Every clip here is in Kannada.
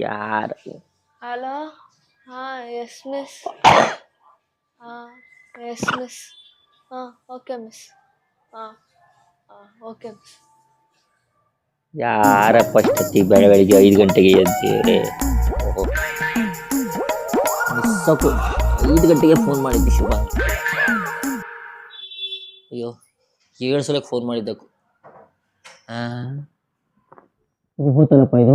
ಯಾರ ಹಲೋ ಹಾಂ ಎಸ್ ಮಿಸ್ ಹಾಂ ಎಸ್ ಮಿಸ್ ಹಾಂ ಓಕೆ ಮಿಸ್ ಹಾಂ ಹಾಂ ಓಕೆ ಮಿಸ್ ಯಾರ ಫಸ್ಟ್ ಬೆಳ ಬೆಳಿಗ್ಗೆ ಐದು ಗಂಟೆಗೆ ಎದ್ದೇ ಓಹೋ ಐದು ಗಂಟೆಗೆ ಫೋನ್ ಮಾಡಿದ್ದೆ ಶುಭ ಅಯ್ಯೋ ಏಳು ಸಲ ಫೋನ್ ಮಾಡಿದ್ದಕ್ಕು. ಹಾಂ ಹೋತಲ್ಲಪ್ಪ ಇದು?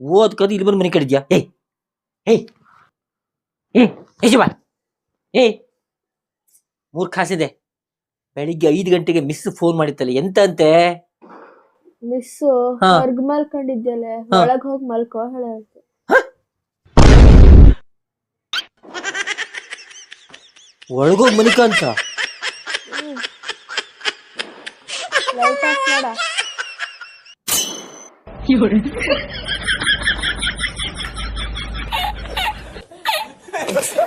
ಎದ್ದಕ ಓದ್ಕದು ಇಲ್ಲಿ ಬಂದು ಮನೆ ಕಡಿದ್ಯಾ ಏಯ್ ಏಯ್ ಏ ಏ ಶಿವ ಏಯ್ ಮೂರ್ ಕಾಸಿದೆ ಬೆಳಿಗ್ಗೆ ಐದು ಗಂಟೆಗೆ ಮಿಸ್ ಫೋನ್ ಮಾಡಿತ್ತಲ್ಲ ಎಂತ ಅಂತೆ ಮಿಸ್ಸು ಹಾ. ಹೊರ್ಗ್ ಮಲ್ಕೊಂಡಿದ್ಯಲೆ ಹಾ. ಒಳಗ್ ಹೋಗಿ ಮಲ್ಕೋ ಹೇಳ ಒಳಗೋಗಿ ಮನಿಕ ಅಂತ? ಲೈಟ್ ಆಫ್ ಮಾಡ. Thanks.